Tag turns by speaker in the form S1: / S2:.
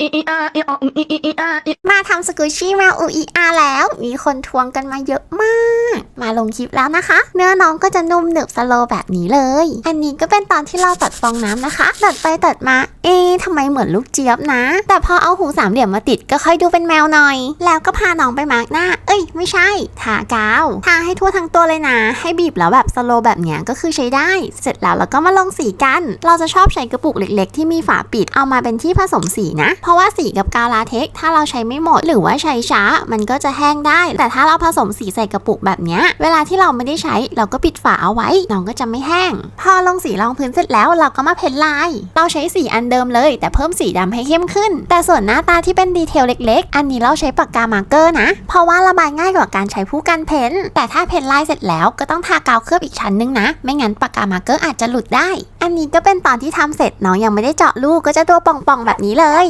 S1: อีอีอาอีอออีอีอาอี
S2: มาทำสกูชี่มาอูอีอาแล้ว มีคนทวงกันมาเยอะมาก มาลงคลิปแล้วนะคะ เนื้อน้องก็จะนุ่มหนึบสโลแบบนี้เลย อันนี้ก็เป็นตอนที่เราตัดฟองน้ำนะคะ ตัดไปตัดมา เอ๊ะทำไมเหมือนลูกเจี๊ยบนะ แต่พอเอาหูสามเหลี่ยมมาติดก็ค่อยดูเป็นแมวหน่อย แล้วก็พาน้องไปมาร์กหน้า เอ้ย ไม่ใช่ ทากาว ทาให้ทั่วทั้งตัวเลยนะ ให้บีบแล้วแบบสโลแบบเนี้ยก็คือใช้ได้ เสร็จแล้วเราก็มาลงสีกัน เราจะชอบใช้กระปุกเล็ก ๆ ที่มีฝาปิด เอามาเป็นที่ผสมสีนะ เพราะว่าสีกับกาวลาเทคซ์ถ้าเราใช้ไม่หมดหรือว่าใช้ช้า มันก็จะแห้งได้ แต่ถ้าเราผสมสีใส่กระปุกแบบนี้ยเวลาที่เราไม่ได้ใช้เราก็ปิดฝาเอาไว้น้องก็จะไม่แห้ง พอลงสีรองพื้นเสร็จแล้วเราก็มาเพ้นลาย เราใช้สีอันเดิมเลย แต่เพิ่มสีดำให้เข้มขึ้น แต่ส่วนหน้าตาที่เป็นดีเทลเล็ก ๆ อันนี้เราใช้ปากกามาร์กเกอร์นะ เพราะว่าระบายง่ายกว่าการใช้ผู้กันเพ้นแต่ถ้าเพ้นลายเสร็จแล้วก็ต้องทากาวเคลือบอีกชั้นนึงนะ ไม่งั้นปากกามาร์กเกอร์อาจจะหลุดได้ อันนี้ก็เป็นตอนที่ทำเสร็จน้องยังไม่ได้เจาะลูกก็จะตัวป่องๆแบบนี้เลย